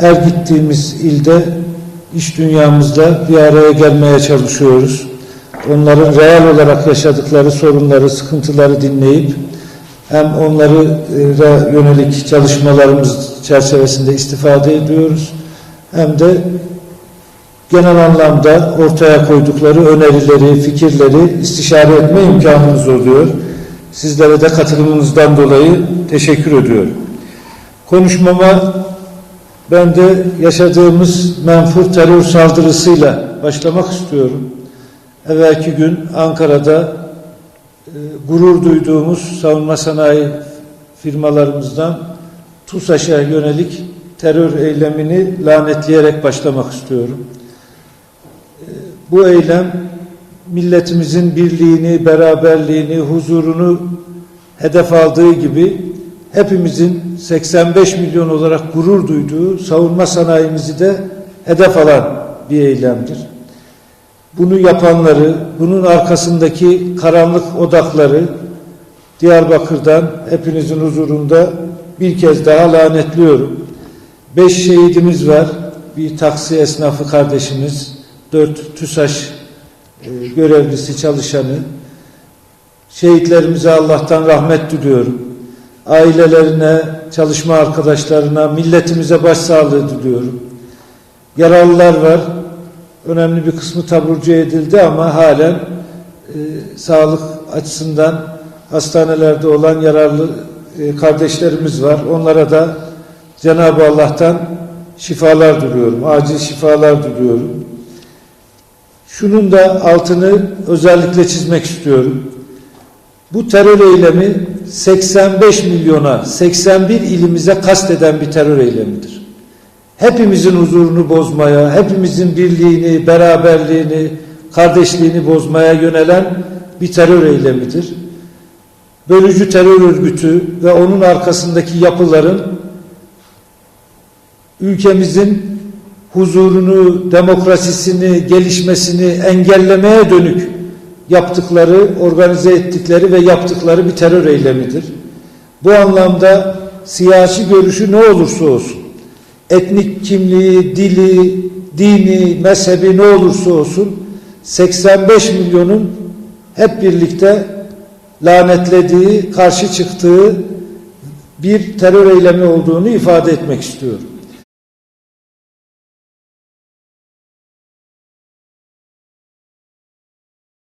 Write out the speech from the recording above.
her gittiğimiz ilde iş dünyamızda bir araya gelmeye çalışıyoruz. Onların real olarak yaşadıkları sorunları, sıkıntıları dinleyip hem onları e, yönelik çalışmalarımız çerçevesinde istifade ediyoruz hem de genel anlamda ortaya koydukları önerileri, fikirleri istişare etme imkanımız oluyor. Sizlere de katılımınızdan dolayı teşekkür ediyorum. Konuşmama ben de yaşadığımız menfur terör saldırısıyla başlamak istiyorum. Evvelki gün Ankara'da e, gurur duyduğumuz savunma sanayi firmalarımızdan TUSAŞ'a yönelik terör eylemini lanetleyerek başlamak istiyorum. E, bu eylem milletimizin birliğini, beraberliğini, huzurunu hedef aldığı gibi hepimizin 85 milyon olarak gurur duyduğu savunma sanayimizi de hedef alan bir eylemdir. Bunu yapanları, bunun arkasındaki karanlık odakları Diyarbakır'dan hepinizin huzurunda bir kez daha lanetliyorum. Beş şehidimiz var. Bir taksi esnafı kardeşimiz, dört TÜSAŞ e, görevlisi çalışanı. Şehitlerimize Allah'tan rahmet diliyorum. Ailelerine, çalışma arkadaşlarına, milletimize başsağlığı diliyorum. Yaralılar var. Önemli bir kısmı taburcu edildi ama halen e, sağlık açısından hastanelerde olan yararlı e, kardeşlerimiz var. Onlara da Cenab-ı Allah'tan şifalar diliyorum. Acil şifalar diliyorum. Şunun da altını özellikle çizmek istiyorum. Bu terör eylemi 85 milyona, 81 ilimize kasteden bir terör eylemidir. Hepimizin huzurunu bozmaya, hepimizin birliğini, beraberliğini, kardeşliğini bozmaya yönelen bir terör eylemidir. Bölücü terör örgütü ve onun arkasındaki yapıların ülkemizin huzurunu, demokrasisini, gelişmesini engellemeye dönük yaptıkları, organize ettikleri ve yaptıkları bir terör eylemidir. Bu anlamda siyasi görüşü ne olursa olsun, etnik kimliği, dili, dini, mezhebi ne olursa olsun 85 milyonun hep birlikte lanetlediği, karşı çıktığı bir terör eylemi olduğunu ifade etmek istiyorum.